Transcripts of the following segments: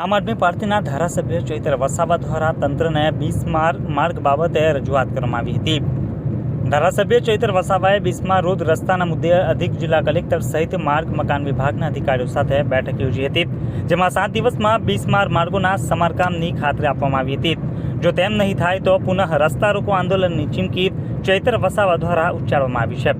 આમ આદમી પાર્ટીના ધારાસભ્ય ચૈત્ર વસાવા દ્વારા તંત્રને બિસ્માર માર્ગ બાબતે રજૂઆત કરવામાં આવી હતી. ધારાસભ્ય ચૈત્ર વસાવાએ બિસ્માર રોડ રસ્તાના મુદ્દે અધિક જિલ્લા કલેક્ટર સહિત માર્ગ મકાન વિભાગના અધિકારીઓ સાથે બેઠક યોજી હતી, જેમાં સાત દિવસમાં બિસ્માર માર્ગોના સમારકામની ખાતરી આપવામાં આવી હતી. જો તેમ નહીં થાય તો પુનઃ રસ્તા રોકો આંદોલનની ચીમકી ચૈત્ર વસાવા દ્વારા ઉચ્ચારવામાં આવી છે.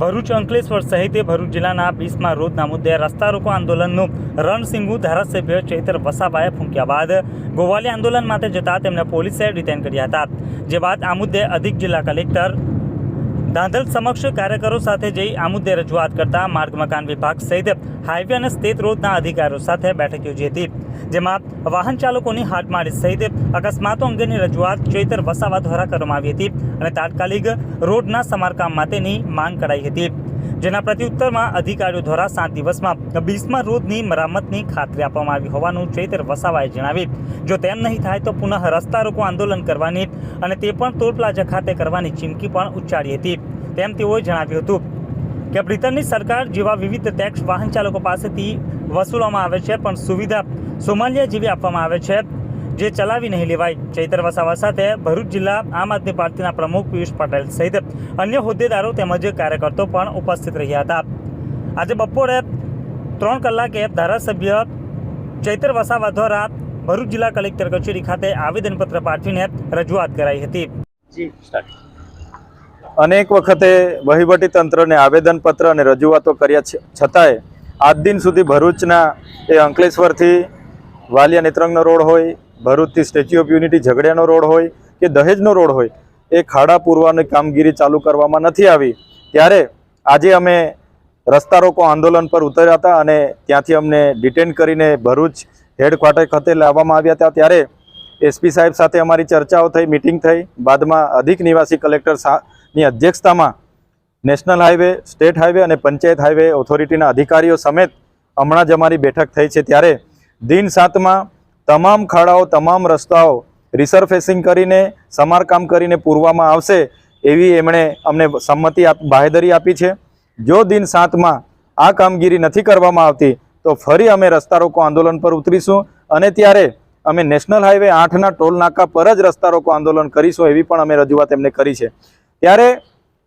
ભરૂચ અંકલેશ્વર સહિત ભરૂચ જિલ્લાના બીસમાં રોજના મુદ્દે રસ્તા રોકો આંદોલનનું રણસિંગુ ધારાસભ્ય ચૈતર વસાવાએ ફૂંક્યા બાદ ગોવાલી આંદોલન માટે જતા તેમને પોલીસે ડિટેન કર્યા હતા. જે બાદ આ મુદ્દે અધિક જિલ્લા કલેક્ટર ધાંધલ સમક્ષ કાર્યકરો સાથે જઈ આ મુદ્દે રજૂઆત કરતા માર્ગ મકાન વિભાગ સહિત હાઈવે અને સ્ટેટ રોડના અધિકારીઓ સાથે બેઠક યોજી હતી, જેમાં વાહન ચાલકોની હાથમારી સહિત અકસ્માતો અંગેની રજૂઆત ચેતર વસાવા દ્વારા કરવામાં આવી હતી અને તાત્કાલિક રોડના સમારકામ માટેની માંગ કરાઈ હતી. જેના પ્રત્યુત્તરમાં અધિકારીઓ દ્વારા સાત દિવસમાં બીસમા રોડની મરામતની ખાતરી આપવામાં આવી હોવાનું ચૈતર વસાવાએ જણાવી જો તેમ નહીં થાય તો પુનઃ રસ્તા રોકો આંદોલન કરવાની અને તે પણ ટોલ પ્લાઝા ખાતે કરવાની ચીમકી પણ ઉચ્ચારી હતી. તેમ તેઓએ જણાવ્યું હતું કે બ્રિટનની સરકાર જેવા વિવિધ ટેક્સ વાહન ચાલકો પાસેથી વસૂલવામાં આવે છે, પણ સુવિધા સોમાલિયા જેવી આપવામાં આવે છે. જે ચલાવી નહીં લેવાય. ચૈતર વસાવા સાથે ભરૂચ જિલ્લા આમ આદમી પાર્ટીના પ્રમુખ પિયુષ પટેલ સહિત અન્ય હોદ્દેદારો તેમજ કાર્યકર્તો પણ ઉપસ્થિત રહ્યા હતા. આજે બપોરે ત્રણ કલાકે ધારાસભ્ય ચૈતર વસાવા દ્વારા ભરૂચ જિલ્લા કલેક્ટર કચેરી ખાતે આવેદનપત્ર પાઠવીને રજૂઆત કરાઈ હતી. અનેક વખતે વહીવટી તંત્રને આવેદનપત્ર અને રજૂઆતો કર્યા છે છતાંય આજ દિન સુધી ભરૂચના એ અંકલેશ્વરથી વાલિયા નેત્રંગનો રોડ હોય ભરૂચથી સ્ટેચ્યુ ઓફ યુનિટી ઝઘડિયાનો રોડ હોય કે દહેજનો રોડ હોય, એ ખાડા પૂરવાની કામગીરી ચાલુ કરવામાં નથી આવી. ત્યારે આજે અમે રસ્તા રોકો આંદોલન પર ઉતર્યા હતા અને ત્યાંથી અમને ડિટેન કરીને ભરૂચ હેડક્વાર્ટર ખાતે લાવવામાં આવ્યા હતા. ત્યારે એસપી સાહેબ સાથે અમારી ચર્ચાઓ થઈ, મિટિંગ થઈ. બાદમાં અધિક નિવાસી કલેક્ટરની અધ્યક્ષતામાં નેશનલ હાઈવે સ્ટેટ હાઈવે અને પંચાયત હાઈવે ઓથોરિટીના અધિકારીઓ સમેત હમણાં જ અમારી બેઠક થઈ છે. ત્યારે દિન સાતમાં તમામ ખાડાઓ, તમામ રસ્તાઓ રિસરફેસિંગ કરીને, સમારકામ કરીને પૂરવામાં આવશે એવી એમણે અમને સંમતિ બાહેધરી આપી છે. જો દિન સાતમાં આ કામગીરી નથી કરવામાં આવતી, તો ફરી અમે રસ્તા રોકો આંદોલન પર ઉતરીશું અને ત્યારે અમે નેશનલ હાઈવે આઠના ટોલ નાકા પર જ રસ્તા રોકો આંદોલન કરીશું એવી પણ અમે રજૂઆત એમને કરી છે. ત્યારે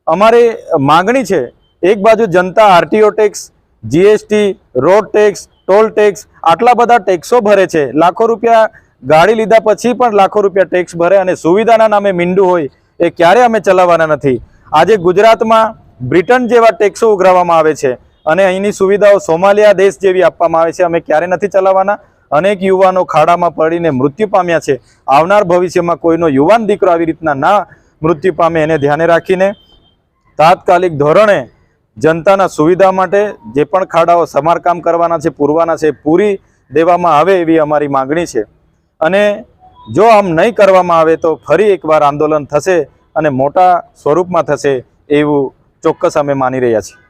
અમારી માગણી છે, એક બાજુ જનતા RTO tax, GST, road tax toll tax આટલા બધા ટેક્સો ભરે છે. લાખો રૂપિયા ગાડી લીધા પછી પણ લાખો રૂપિયા ટેક્સ ભરે અને સુવિધાના નામે મીંડું હોય એ ક્યારે અમે ચલાવવાના નથી. આજે ગુજરાતમાં બ્રિટન જેવા ટેક્સો ઉઘરાવવામાં આવે છે અને અહીંની સુવિધાઓ સોમાલિયા દેશ જેવી આપવામાં આવે છે. અમે ક્યારે નથી ચલાવવાના? અનેક યુવાનો ખાડામાં પડીને મૃત્યુ પામ્યા છે. આવનાર ભવિષ્યમાં કોઈનો યુવાન દીકરો આવી રીતના ના મૃત્યુ પામે એને ધ્યાને રાખીને તાત્કાલિક ધોરણે જનતાના સુવિધા માટે જે પણ ખાડાઓ સમારકામ કરવાના છે, પૂરવાના છે, પૂરી દેવામાં આવે એવી અમારી માગણી છે. અને જો આમ નહીં કરવામાં આવે તો ફરી એકવાર આંદોલન થશે અને મોટા સ્વરૂપમાં થશે એવું ચોક્કસ અમે માની રહ્યા છીએ.